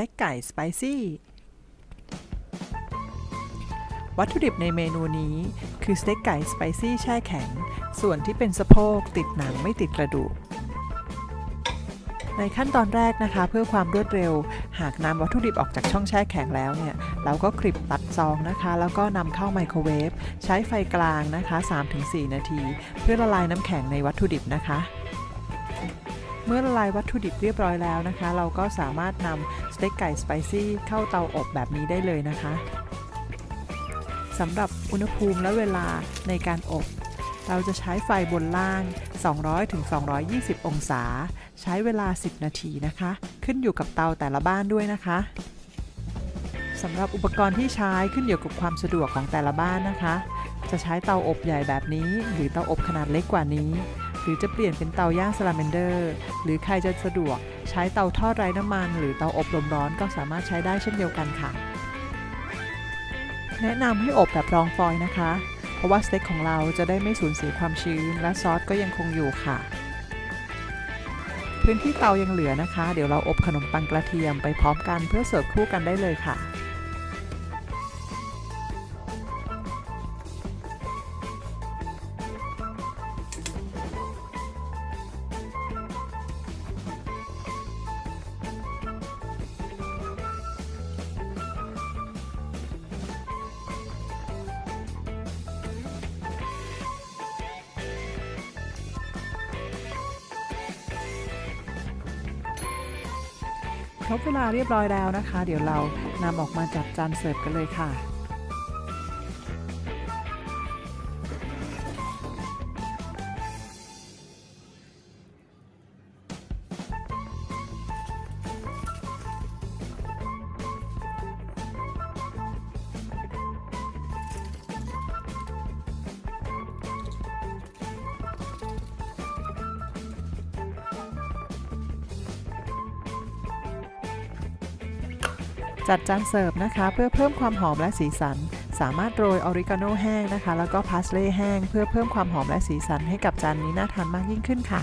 เต็กไก่สไปซี่ วัตถุดิบในเมนูนี้คือสเต็กไก่สไปซี่แช่แข็ง ส่วนที่เป็นสะโพกติดหนังไม่ติดกระดูก ในขั้นตอนแรกนะคะ เพื่อความรวดเร็ว หากนำวัตถุดิบออกจากช่องแช่แข็งแล้วเนี่ย เราก็คลิปตัดซองนะคะ แล้วก็นำเข้าไมโครเวฟใช้ไฟกลางนะคะ 3-4 นาที เพื่อละลายน้ำแข็งในวัตถุดิบนะคะ เมื่อละลายวัตถุดิบเรียบร้อยแล้วนะคะ เราก็สามารถนำสเต็กไก่สไปซี่เข้าเตาอบแบบนี้ได้เลยนะคะสำหรับอุณหภูมิและเวลาในการอบ เราจะใช้ไฟบนล่าง 200-220 องศา ใช้เวลา 10 นาทีนะคะ ขึ้นอยู่กับเตาแต่ละบ้านด้วยนะคะสำหรับอุปกรณ์ที่ใช้ขึ้นอยู่กับความสะดวกของแต่ละบ้านนะคะ จะใช้เตาอบใหญ่แบบนี้ หรือเตาอบขนาดเล็กกว่านี้ รือจะเปลี่ยนเป็นเตาย่างสลาเมนเดอร์ หรือใครจะสะดวกใช้เตาทอดไร้น้ำมัน หรือเตาอบลมร้อนก็สามารถใช้ได้เช่นเดียวกันค่ะ แนะนำให้อบแบบรองฟอยล์นะคะ เพราะว่าสเต็กของเราจะได้ไม่สูญเสียความชื้น และซอสก็ยังคงอยู่ค่ะ พื้นที่เตายังเหลือนะคะ เดี๋ยวเราอบขนมปังกระเทียมไปพร้อมกันเพื่อเสิร์ฟคู่กันได้เลยค่ะ ครบเวลาเรียบร้อยแล้วนะคะ เดี๋ยวเรานำออกมาจัดจานเสิร์ฟกันเลยค่ะ จัดจานเสิร์ฟนะคะ เพื่อเพิ่มความหอมและสีสัน สามารถโรยออริกาโนแห้งนะคะ แล้วก็พาสเล่แห้ง เพื่อเพิ่มความหอมและสีสันให้กับจานนี้น่าทานมากยิ่งขึ้นค่ะ